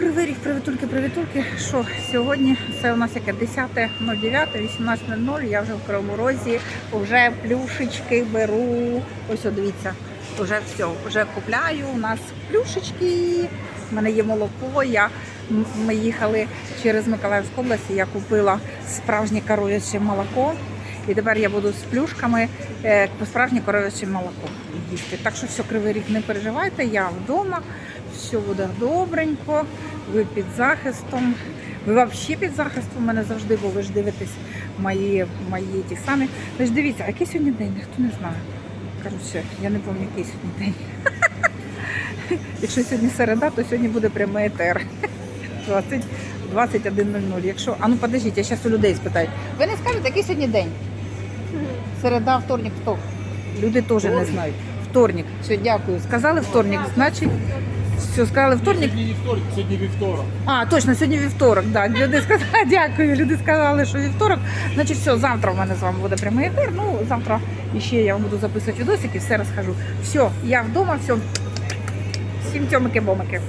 Кривий ріг, привітульки, привітульки. Що сьогодні це у нас яке 10.09, 18.00. Я вже в Кривому Розі, вже плюшечки беру. Ось о, дивіться, вже все, вже купляю. У нас плюшечки. У мене є молоко. Я, ми їхали через Миколаївську область. Я купила справжнє коров'яче молоко. І тепер я буду з плюшками е, справжнє коров'яче молоко їсти. Так що все, кривий ріг, не переживайте, я вдома, все буде добренько, ви під захистом. Ви взагалі під захистом у мене завжди, бо ви ж дивитесь мої, мої ті самі. Ви ж дивіться, а який сьогодні день, ніхто не знає. Коротше, я не пам'ятаю, який сьогодні день. Якщо сьогодні середа, то сьогодні буде прямий етер. 20 21.00. Якщо, а ну подождіть, я зараз у людей спитаю. Ви не скажете, який сьогодні день? Середа, вторник, хто? Люди теж не знають. Вторник. Все, дякую. Сказали вторник, значить, все, сказали вторник. Сьогодні вівторок, сьогодні вівторок. А, точно, сьогодні вівторок. Да. Люди сказали, дякую. Люди сказали, що вівторок. Значить, все, завтра в мене з вами буде прямий ефір. Ну, завтра ще я вам буду записувати відосики, все розкажу. Все, я вдома, все. Всім тьомики-бомики.